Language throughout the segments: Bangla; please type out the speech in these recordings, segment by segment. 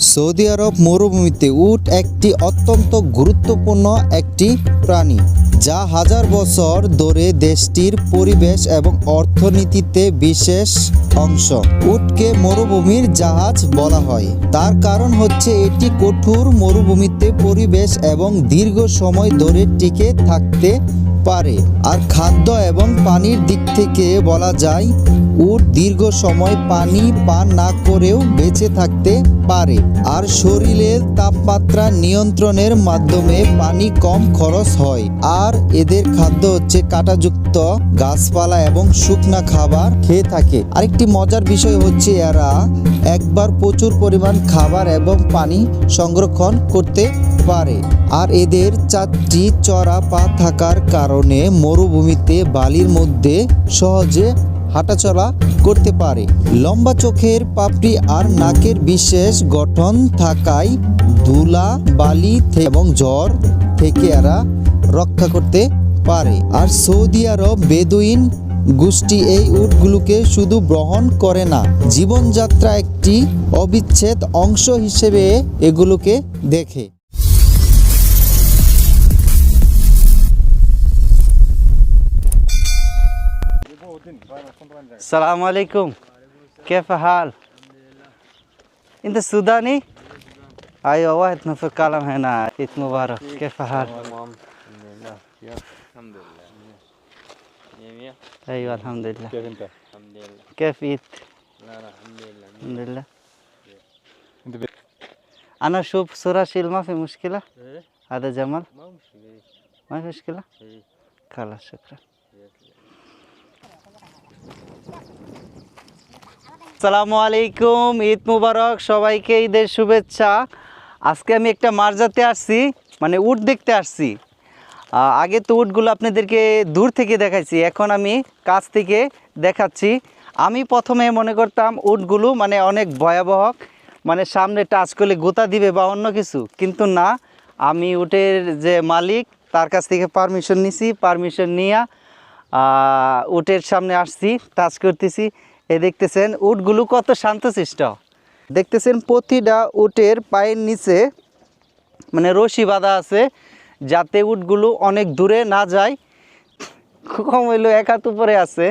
সৌদি আরব মরুভূমিতে উট একটি অত্যন্ত গুরুত্বপূর্ণ একটি প্রাণী, যা হাজার বছর ধরে দেশটির পরিবেশ এবং অর্থনীতিতে বিশেষ অংশ। উটকে মরুভূমির জাহাজ বলা হয়। তার কারণ হচ্ছে এটি কঠোর মরুভূমিতে পরিবেশ এবং দীর্ঘ সময় ধরে টিকে থাকতে পারে। আর খাদ্য এবং পানির দিক থেকে বলা যায়, উট দীর্ঘ সময় পানি পান না করেও বেঁচে থাকতে পারে। আর শরীরের তাপমাত্রা নিয়ন্ত্রণের মাধ্যমে পানি কম খরচ হয়। আর এদের খাদ্য হচ্ছে কাঁটাযুক্ত গাছপালা এবং শুকনা খাবার খেয়ে থাকে। আরেকটি মজার বিষয় হচ্ছে এরা একবার প্রচুর পরিমাণ খাবার এবং পানি সংরক্ষণ করতে পারে। আর এদের চারটি চড়া পা থাকার কারণে মরুভূমিতে বালির মধ্যে সহজে হাঁটাচলা করতে পারে। লম্বা চোখের পাপড়ি আর নাকের বিশেষ গঠন থাকায় ধুলা বালি এবং জ্বর থেকে এরা রক্ষা করতে পারে। আর সৌদি আরব বেদুইন গোষ্ঠী এই উটগুলোকে শুধু গ্রহণ করে না, জীবনযাত্রা একটি অবিচ্ছেদ অংশ হিসেবে এগুলোকে দেখে। السلام عليكم. كيف حال؟ انت سوداني؟ أيوه واحد في الكلام هنا. عيد مبارك. كيف حال؟ الحمد لله أيوه الحمد لله كيف انت؟ الحمد لله كيف عيد؟ لا لا الحمد لله الحمد لله انت. أنا أشوف صورة شيل ما في مشكلة؟ إيه؟ هذا جمال؟ ما مشكلة. ما في مشكلة؟ إيه خلاص شكرا. আসসালামু আলাইকুম, ঈদ মুবারক, সবাইকে ঈদের শুভেচ্ছা। আজকে আমি একটা মারজাতে আসছি মানে উট দেখতে আসছি। আগে তো উটগুলো আপনাদেরকে দূর থেকে দেখাইছি, এখন আমি কাছ থেকে দেখাচ্ছি। আমি প্রথমে মনে করতাম উটগুলো মানে অনেক ভয়াবহ মানে সামনে টাচ করলে গোতা দিবে বা অন্য কিছু। কিন্তু না, আমি উটের যে মালিক, তার কাছ থেকে পারমিশন নিছি, পারমিশন নিয়ে উটের সামনে আসছি, টাচ করতেছি। এ দেখতেছেন, উটগুলো কত শান্তশিষ্ট। দেখতেছেন, প্রতিটা উটের পায়ের নিচে মানে রশি বাঁধা আছে, যাতে উটগুলো অনেক দূরে না যায়। কম হইল এক হাত উপরে আছে।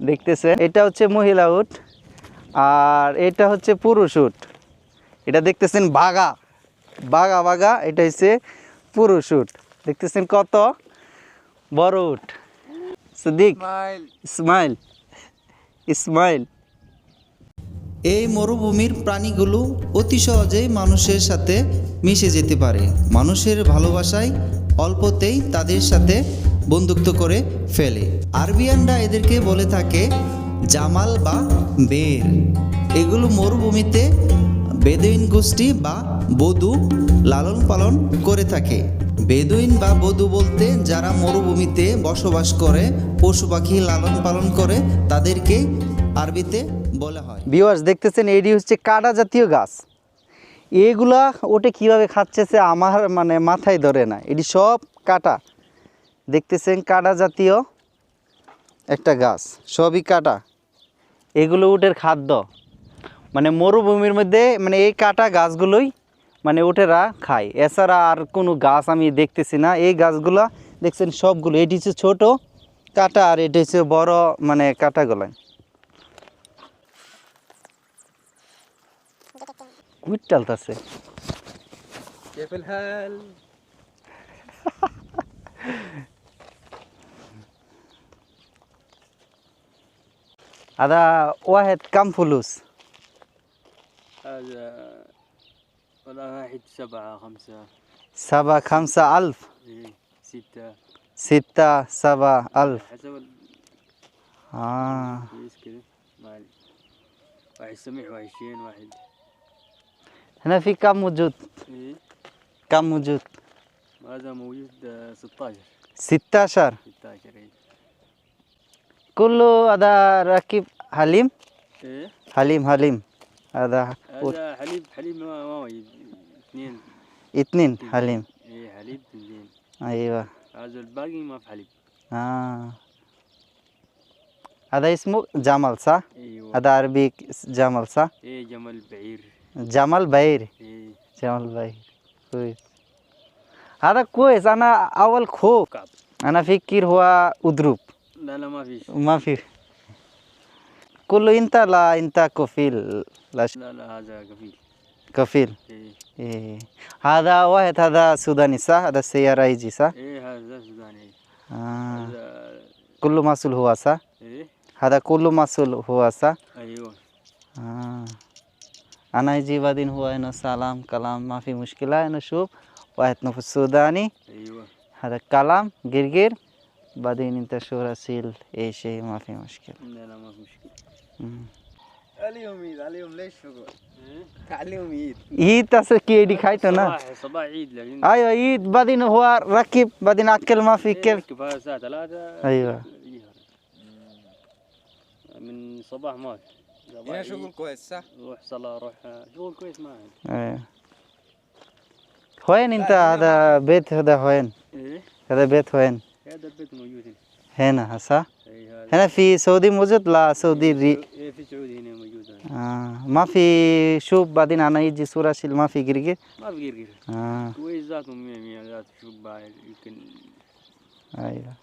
দেখতেছেন, এটা হচ্ছে মহিলা উট, আর এটা হচ্ছে পুরুষ উট। এটা দেখতেছেন বাগা বাগা বাগা এটা হচ্ছে পুরুষ উট। দেখতেছেন কত? বড় সিদ্দিক ইসমাইল। ইসমাইল এই মরুভূমির প্রাণীগুলো অতি সহজেই মানুষের সাথে মিশে যেতে পারে। মানুষের ভালোবাসায় অল্পতেই তাদের সাথে বন্ধুত্ব করে ফেলে। আরবিয়ানরা এদেরকে বলে থাকে জামাল বা বের। এগুলো মরুভূমিতে বেদেইন গোষ্ঠী বা বধূ লালন পালন করে থাকে। বেদুইন বা বধূ বলতে যারা মরুভূমিতে বসবাস করে, পশু পাখি লালন পালন করে, তাদেরকে আরবিতে বলা হয়। ভিউয়ার্স দেখতেছেন, এটি হচ্ছে কাটা জাতীয় গাছ। এগুলা ওটা কীভাবে খাচ্ছে সে আমার মানে মাথায় ধরে না। এটি সব কাটা। দেখতেছেন কাটা জাতীয় একটা গাছ। সবই কাটা। এগুলো উটের খাদ্য। মানে মরুভূমির মধ্যে মানে এই কাটা গাছগুলোই মানে ওটেরা খায়। এছাড়া আর কোনো গাছ আমি দেখতেছি না। এই গাছগুলা দেখছেন সবগুলো। এটি হচ্ছে ছোটো কাটা আর এটি হচ্ছে বড় মানে কাটা গলায়। আদা ওয়াহেদ কামফুলুস। والله واحد سبعة خمسة. سبعة خمسة ألف. إيه ستة. ستة سبعة ألف. حسب آه. كويس كده. مالي واحد وعشرين واحد هنا في كم موجود إيه. كم موجود هذا موجود آه، 16 ستاشر. 16 إيه. كله هذا راكب حليم؟ إيه. حليم حليم. هذا هذا حليب حليب ما ما موجود اثنين اثنين حليم ايه حليب اثنين أيوة هذا الباقي ما في حليب آه. هذا اسمه جمل صح؟ ايوه هذا عربي جمل صح؟ ايه جمل بعير جمال باير ايه جمال باير كويس هذا كويس انا اول خوف كعب انا فكر هو اضرب لا لا ما فيش ما في هذا كفيل كفيل ايه إيه. هذا واحد هذا سوداني صح هذا السيارة يجي صح ايه هذا سوداني آه. هذا كل مسؤول هو صح ايه هذا كل مسؤول هو صح ايوه آه. أنا يجي بعدين هو هنا سلام كلام ما في مشكلة أنا شوف واحد نفس السوداني ايوه هذا كلام جرجر بعدين انت شو راسيل؟ اي شيء ما في مشكلة. لا لا ما في مشكلة. اليوم عيد اليوم ليش شغل اليوم إيه؟ عيد. عيد تاسر كي دي خايته نا صباح عيد أيوه عيد. بعدين هو ركب بعدين اكل ما في إيه، كيف. ركب ثلاثة. أيوه. إيه، من صباح ما هنا شغل كويس صح؟ روح صلاة روح شغل كويس ما إيه وين انت؟ هذا بيت هذا وين؟ إيه؟ هذا بيت وين؟ هذا البيت موجود هنا هنا صح اي هذا هنا في سعودي موجود لا سعودي ري... ايه في سعودي هنا موجود هذا. آه. ما في شوف بعدين انا يجي صورة شيل ما في جرجر ما في غير غير آه. كويس ذاتهم مية مية ذات شو بايل يمكن ايوه